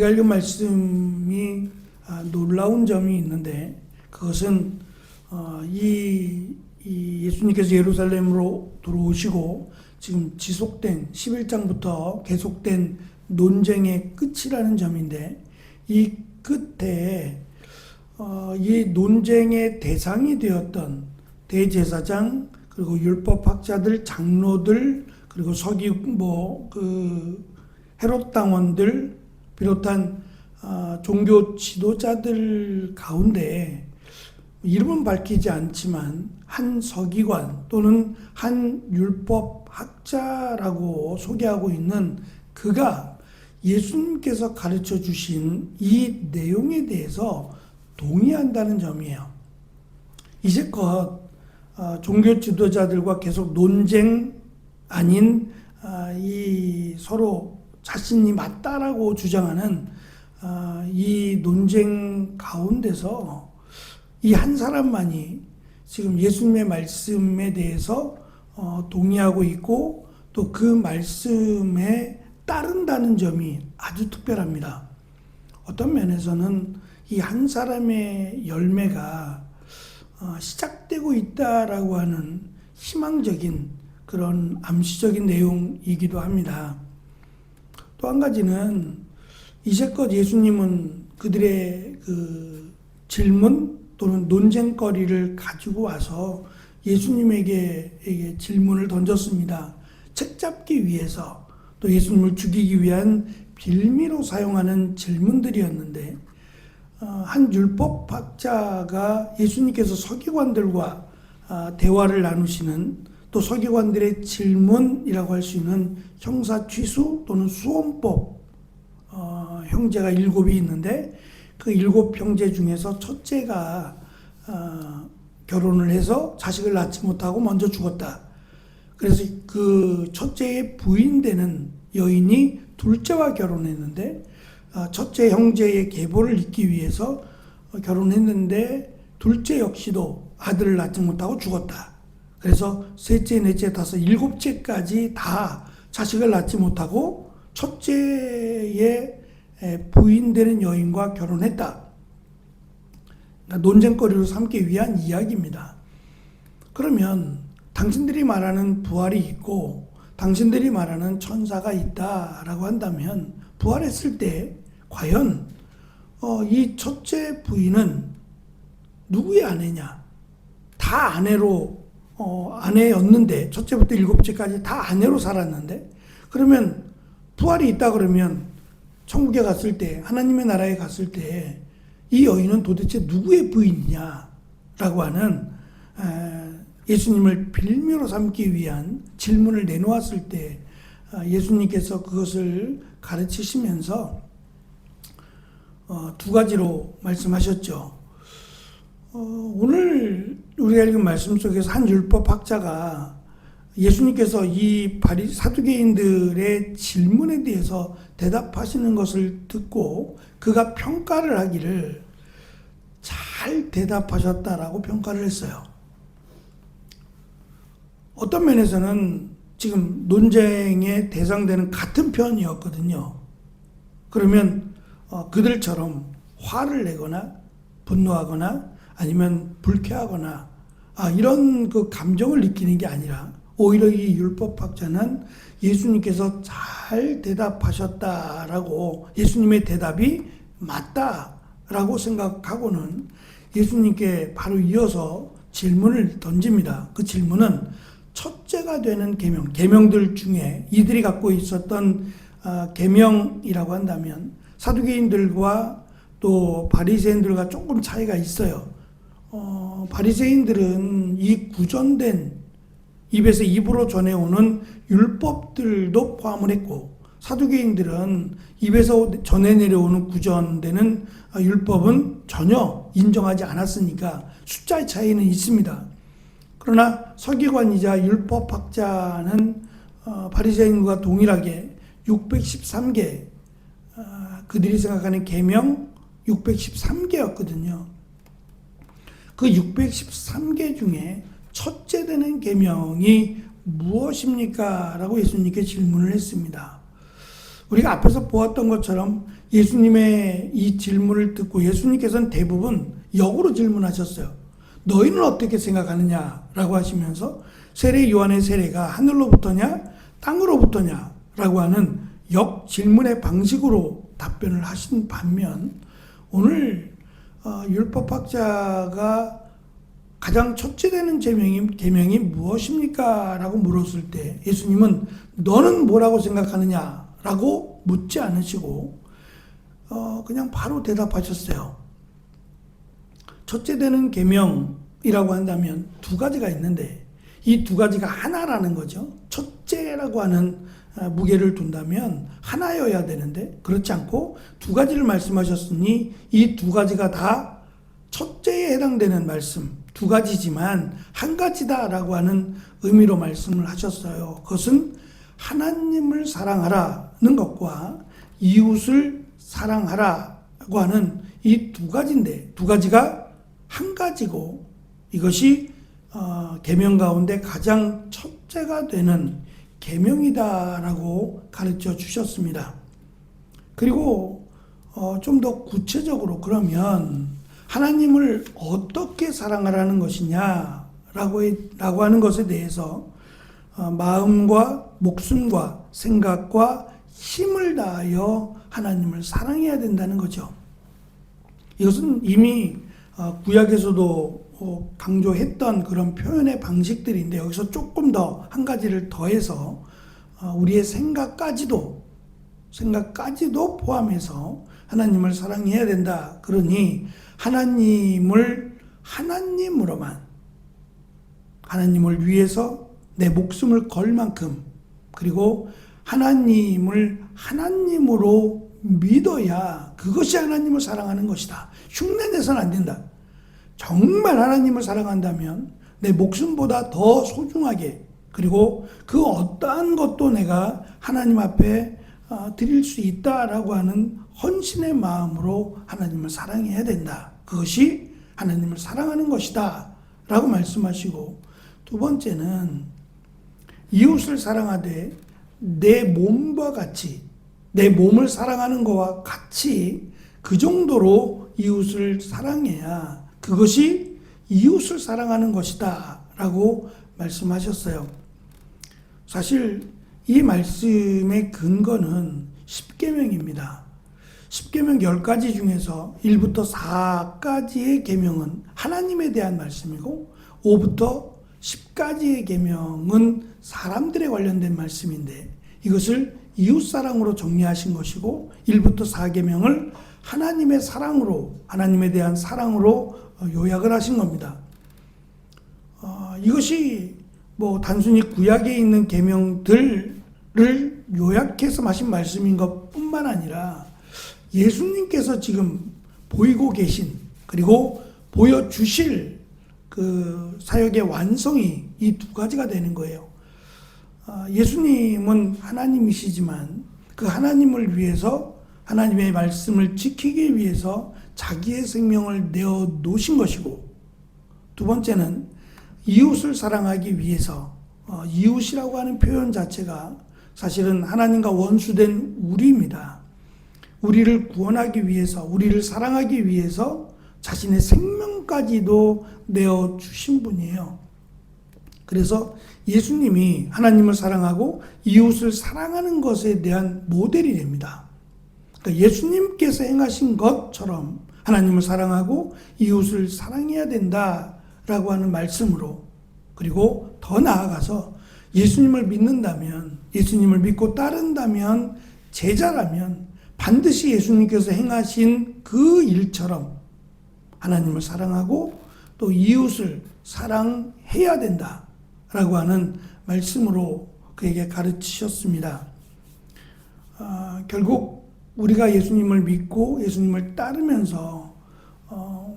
우리가 읽은 말씀이 아, 놀라운 점이 있는데 그것은 어, 이, 이 예수님께서 예루살렘으로 들어오시고 지금 지속된 11장부터 계속된 논쟁의 끝이라는 점인데 이 끝에 어, 이 논쟁의 대상이 되었던 대제사장 그리고 율법학자들 장로들 그리고 서기 뭐그 헤롯 당원들 비롯한 어, 종교 지도자들 가운데 이름은 밝히지 않지만 한 서기관 또는 한 율법 학자라고 소개하고 있는 그가 예수님께서 가르쳐 주신 이 내용에 대해서 동의한다는 점이에요. 이제껏 어, 종교 지도자들과 계속 논쟁 아닌 아, 이 서로 자신이 맞다라고 주장하는 아, 이 논쟁 가운데서 이 한 사람만이 지금 예수님의 말씀에 대해서 어, 동의하고 있고 또 그 말씀에 따른다는 점이 아주 특별합니다. 어떤 면에서는 이 한 사람의 열매가 어, 시작되고 있다라고 하는 희망적인 그런 암시적인 내용이기도 합니다. 또 한 가지는 이제껏 예수님은 그들의 그 질문 또는 논쟁거리를 가지고 와서 예수님에게 에게 질문을 던졌습니다. 책 잡기 위해서 또 예수님을 죽이기 위한 빌미로 사용하는 질문들이었는데 어, 한 율법학자가 예수님께서 서기관들과 아, 대화를 나누시는 또 서기관들의 질문이라고 할 수 있는 형사 취수 또는 수원법 어, 형제가 일곱이 있는데 그 일곱 형제 중에서 첫째가 어, 결혼을 해서 자식을 낳지 못하고 먼저 죽었다. 그래서 그 첫째의 부인 되는 여인이 둘째와 결혼했는데 어, 첫째 형제의 계보를 잇기 위해서 어, 결혼했는데 둘째 역시도 아들을 낳지 못하고 죽었다. 그래서 셋째, 넷째, 다섯, 일곱째까지 다 자식을 낳지 못하고 첫째의 부인 되는 여인과 결혼했다. 그러니까 논쟁거리로 삼기 위한 이야기입니다. 그러면 당신들이 말하는 부활이 있고 당신들이 말하는 천사가 있다라고 한다면 부활했을 때 과연 어, 이 첫째 부인은 누구의 아내냐? 다 아내로 어, 아내였는데 첫째부터 일곱째까지 다 아내로 살았는데 그러면 부활이 있다 그러면 천국에 갔을 때 하나님의 나라에 갔을 때 이 여인은 도대체 누구의 부인이냐라고 하는 에, 예수님을 빌미로 삼기 위한 질문을 내놓았을 때 아, 예수님께서 그것을 가르치시면서 어, 두 가지로 말씀하셨죠. 어, 오늘 우리가 읽은 말씀 속에서 한 율법 학자가 예수님께서 이 바리 사두개인들의 질문에 대해서 대답하시는 것을 듣고 그가 평가를 하기를 잘 대답하셨다라고 평가를 했어요. 어떤 면에서는 지금 논쟁의 대상되는 같은 편이었거든요. 그러면 어, 그들처럼 화를 내거나 분노하거나 아니면 불쾌하거나 아, 이런 그 감정을 느끼는 게 아니라 오히려 이 율법학자는 예수님께서 잘 대답하셨다라고 예수님의 대답이 맞다라고 생각하고는 예수님께 바로 이어서 질문을 던집니다. 그 질문은 첫째가 되는 계명, 계명들 중에 이들이 갖고 있었던 아, 계명이라고 한다면 사두개인들과 또 바리새인들과 조금 차이가 있어요. 어, 바리새인들은 이 구전된 입에서 입으로 전해오는 율법들도 포함을 했고 사두개인들은 입에서 전해 내려오는 구전되는 율법은 전혀 인정하지 않았으니까 숫자의 차이는 있습니다. 그러나 서기관이자 율법학자는 어, 바리새인과 동일하게 613개 어, 그들이 생각하는 계명 613개였거든요. 그 613개 중에 첫째 되는 계명이 무엇입니까? 라고 예수님께 질문을 했습니다. 우리가 앞에서 보았던 것처럼 예수님의 이 질문을 듣고 예수님께서는 대부분 역으로 질문하셨어요. 너희는 어떻게 생각하느냐 라고 하시면서 세례 요한의 세례가 하늘로부터냐 땅으로부터냐 라고 하는 역 질문의 방식으로 답변을 하신 반면 오늘 어, 율법학자가 가장 첫째 되는 제명이, 계명이 무엇입니까? 라고 물었을 때 예수님은 너는 뭐라고 생각하느냐? 라고 묻지 않으시고 어, 그냥 바로 대답하셨어요. 첫째 되는 계명이라고 한다면 두 가지가 있는데 이 두 가지가 하나라는 거죠. 첫째라고 하는 아, 무게를 둔다면 하나여야 되는데 그렇지 않고 두 가지를 말씀하셨으니 이 두 가지가 다 첫째에 해당되는 말씀 두 가지지만 한 가지다라고 하는 의미로 말씀을 하셨어요. 그것은 하나님을 사랑하라는 것과 이웃을 사랑하라고 하는 이 두 가지인데 두 가지가 한 가지고 이것이 어, 계명 가운데 가장 첫째가 되는 계명이다라고 가르쳐 주셨습니다. 그리고 어, 좀 더 구체적으로 그러면 하나님을 어떻게 사랑하라는 것이냐라고 라고 하는 것에 대해서 어, 마음과 목숨과 생각과 힘을 다하여 하나님을 사랑해야 된다는 거죠. 이것은 이미 어, 구약에서도 어, 강조했던 그런 표현의 방식들인데 여기서 조금 더 한 가지를 더해서 어, 우리의 생각까지도 생각까지도 포함해서 하나님을 사랑해야 된다. 그러니 하나님을 하나님으로만 하나님을 위해서 내 목숨을 걸 만큼 그리고 하나님을 하나님으로 믿어야 그것이 하나님을 사랑하는 것이다. 흉내내서는 안 된다. 정말 하나님을 사랑한다면 내 목숨보다 더 소중하게 그리고 그 어떠한 것도 내가 하나님 앞에 어, 드릴 수 있다라고 하는 헌신의 마음으로 하나님을 사랑해야 된다. 그것이 하나님을 사랑하는 것이다. 라고 말씀하시고 두 번째는 이웃을 사랑하되 내 몸과 같이 내 몸을 사랑하는 것과 같이 그 정도로 이웃을 사랑해야 그것이 이웃을 사랑하는 것이다. 라고 말씀하셨어요. 사실 이 말씀의 근거는 10계명입니다. 10계명 10가지 중에서 1부터 4까지의 계명은 하나님에 대한 말씀이고 5부터 10가지의 계명은 사람들에 관련된 말씀인데 이것을 이웃 사랑으로 정리하신 것이고 1부터 4계명을 하나님의 사랑으로 하나님에 대한 사랑으로 어, 요약을 하신 겁니다. 어, 이것이 뭐 단순히 구약에 있는 계명들을 요약해서 하신 말씀인 것뿐만 아니라 예수님께서 지금 보이고 계신 그리고 보여주실 그 사역의 완성이 이 두 가지가 되는 거예요. 아, 예수님은 하나님이시지만 그 하나님을 위해서 하나님의 말씀을 지키기 위해서 자기의 생명을 내어 놓으신 것이고 두 번째는 이웃을 사랑하기 위해서 어, 이웃이라고 하는 표현 자체가 사실은 하나님과 원수된 우리입니다. 우리를 구원하기 위해서, 우리를 사랑하기 위해서 자신의 생명까지도 내어 주신 분이에요. 그래서 예수님이 하나님을 사랑하고 이웃을 사랑하는 것에 대한 모델이 됩니다. 그러니까 예수님께서 행하신 것처럼 하나님을 사랑하고 이웃을 사랑해야 된다라고 하는 말씀으로 그리고 더 나아가서 예수님을 믿는다면 예수님을 믿고 따른다면 제자라면 반드시 예수님께서 행하신 그 일처럼 하나님을 사랑하고 또 이웃을 사랑해야 된다라고 하는 말씀으로 그에게 가르치셨습니다. 아, 결국 우리가 예수님을 믿고 예수님을 따르면서 어,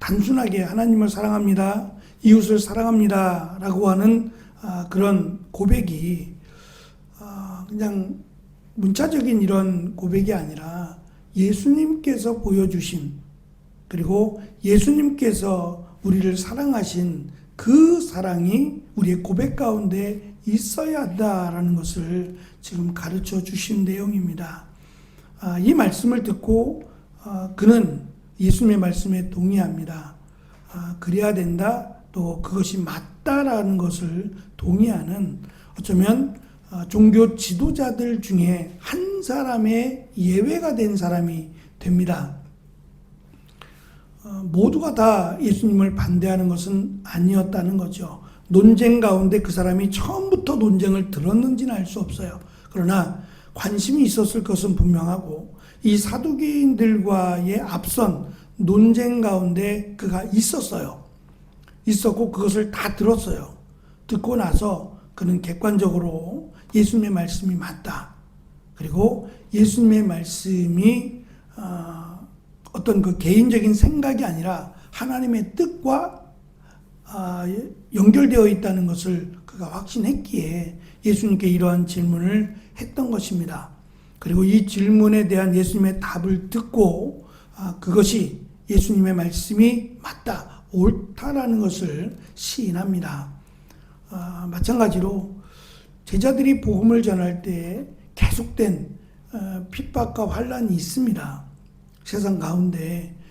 단순하게 하나님을 사랑합니다, 이웃을 사랑합니다라고 하는 아, 그런 고백이 아, 그냥 문자적인 이런 고백이 아니라 예수님께서 보여주신 그리고 예수님께서 우리를 사랑하신 그 사랑이 우리의 고백 가운데 있어야 한다라는 것을 지금 가르쳐 주신 내용입니다. 아, 이 말씀을 듣고 아, 그는 예수님의 말씀에 동의합니다. 아, 그래야 된다. 또 그것이 맞다라는 것을 동의하는 어쩌면 아, 종교 지도자들 중에 한 사람의 예외가 된 사람이 됩니다. 어, 모두가 다 예수님을 반대하는 것은 아니었다는 거죠. 논쟁 가운데 그 사람이 처음부터 논쟁을 들었는지는 알 수 없어요. 그러나 관심이 있었을 것은 분명하고 이 사두개인들과의 앞선 논쟁 가운데 그가 있었어요. 있었고 그것을 다 들었어요. 듣고 나서 그는 객관적으로 예수님의 말씀이 맞다. 그리고 예수님의 말씀이 어, 어떤 그 개인적인 생각이 아니라 하나님의 뜻과 아, 연결되어 있다는 것을 그가 확신했기에 예수님께 이러한 질문을 했던 것입니다. 그리고 이 질문에 대한 예수님의 답을 듣고 아, 그것이 예수님의 말씀이 맞다, 옳다라는 것을 시인합니다. 아, 마찬가지로 제자들이 복음을 전할 때 계속된 어, 핍박과 환란이 있습니다. 세상 가운데 아,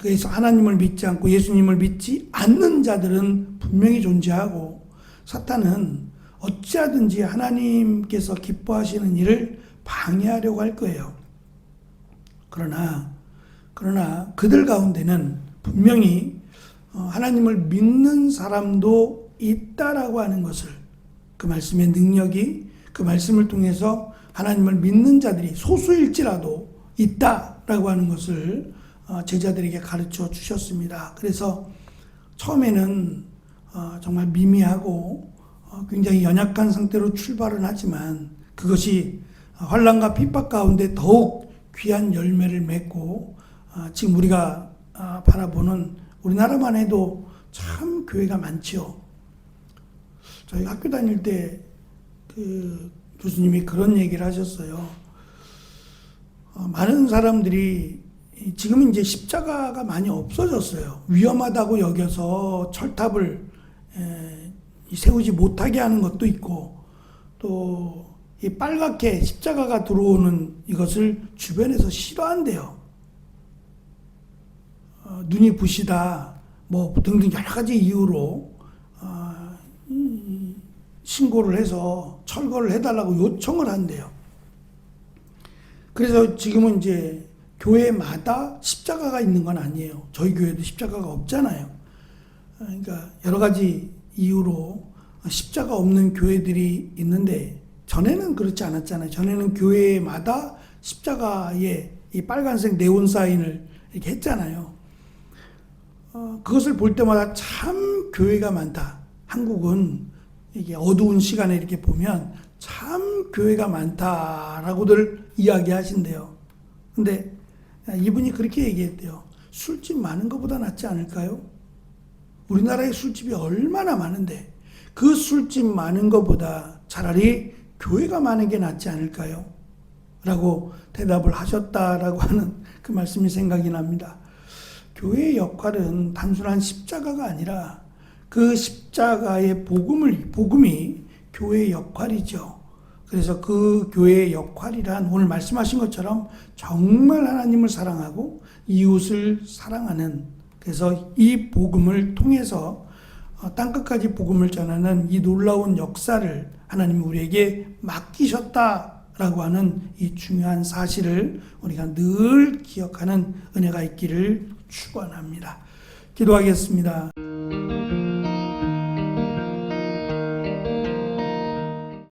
그래서 하나님을 믿지 않고 예수님을 믿지 않는 자들은 분명히 존재하고 사탄은 어찌하든지 하나님께서 기뻐하시는 일을 방해하려고 할 거예요. 그러나 그러나 그들 가운데는 분명히 어, 하나님을 믿는 사람도 있다라고 하는 것을 그 말씀의 능력이 그 말씀을 통해서 하나님을 믿는 자들이 소수일지라도 있다라고 하는 것을 어, 제자들에게 가르쳐 주셨습니다. 그래서 처음에는 어, 정말 미미하고 어, 굉장히 연약한 상태로 출발은 하지만 그것이 환란과 핍박 가운데 더욱 귀한 열매를 맺고 지금 우리가 바라보는 우리나라만 해도 참 교회가 많죠. 저희 학교 다닐 때 그 교수님이 그런 얘기를 하셨어요. 많은 사람들이 지금 이제 십자가가 많이 없어졌어요. 위험하다고 여겨서 철탑을 세우지 못하게 하는 것도 있고 또 이 빨갛게 십자가가 들어오는 이것을 주변에서 싫어한대요. 어, 눈이 부시다 뭐 등등 여러 가지 이유로 어, 신고를 해서 철거를 해달라고 요청을 한대요. 그래서 지금은 이제 교회마다 십자가가 있는 건 아니에요. 저희 교회도 십자가가 없잖아요. 그러니까 여러 가지 이유로 십자가 없는 교회들이 있는데 전에는 그렇지 않았잖아요. 전에는 교회마다 십자가에 이 빨간색 네온 사인을 이렇게 했잖아요. 어, 그것을 볼 때마다 참 교회가 많다. 한국은 이게 어두운 시간에 이렇게 보면 참 교회가 많다라고들 이야기하신대요. 근데 이분이 그렇게 얘기했대요. 술집 많은 것보다 낫지 않을까요? 우리나라에 술집이 얼마나 많은데 그 술집 많은 것보다 차라리 교회가 많은 게 낫지 않을까요? 라고 대답을 하셨다라고 하는 그 말씀이 생각이 납니다. 교회의 역할은 단순한 십자가가 아니라 그 십자가의 복음을, 복음이 교회의 역할이죠. 그래서 그 교회의 역할이란 오늘 말씀하신 것처럼 정말 하나님을 사랑하고 이웃을 사랑하는 그래서 이 복음을 통해서 어, 땅끝까지 복음을 전하는 이 놀라운 역사를 하나님이 우리에게 맡기셨다라고 하는 이 중요한 사실을 우리가 늘 기억하는 은혜가 있기를 축원합니다. 기도하겠습니다.